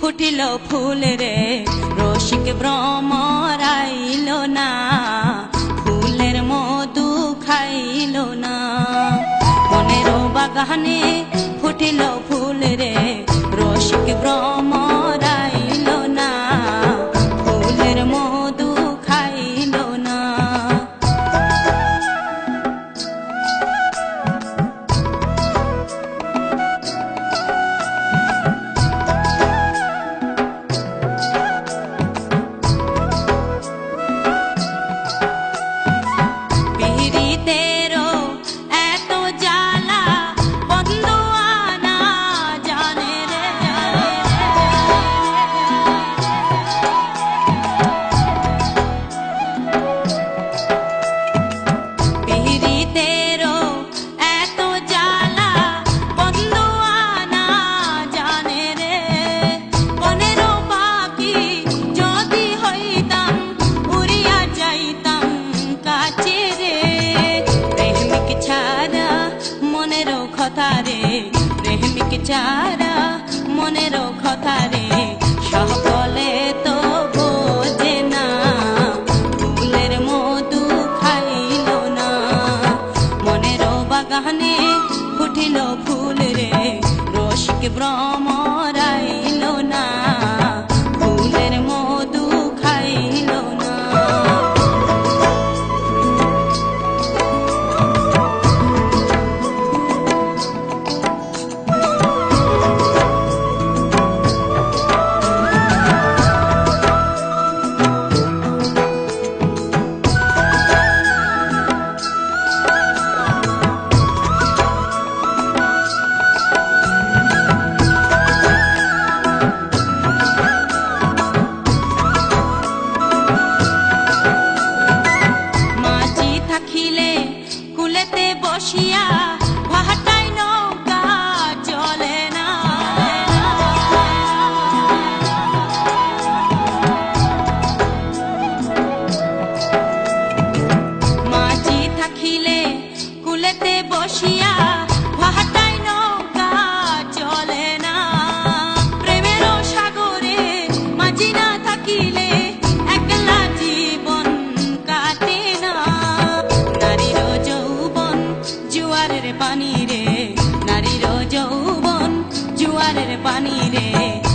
ফুটিল ফুল রে, রসিক ভ্রমরাইল না, ফুলের মধু খাইল না। মনের বাগানে ফুটিল ফুল রে, রসিক ভ্রমর মনেরও কথা রে, প্রেমিক চারা মনেরও কথা রে সকলে তো বোঝে না, ফুলের মধু না। বাগানে ফুটিল ফুল রে, রসিক ব্রহ Oh, she. পানি রে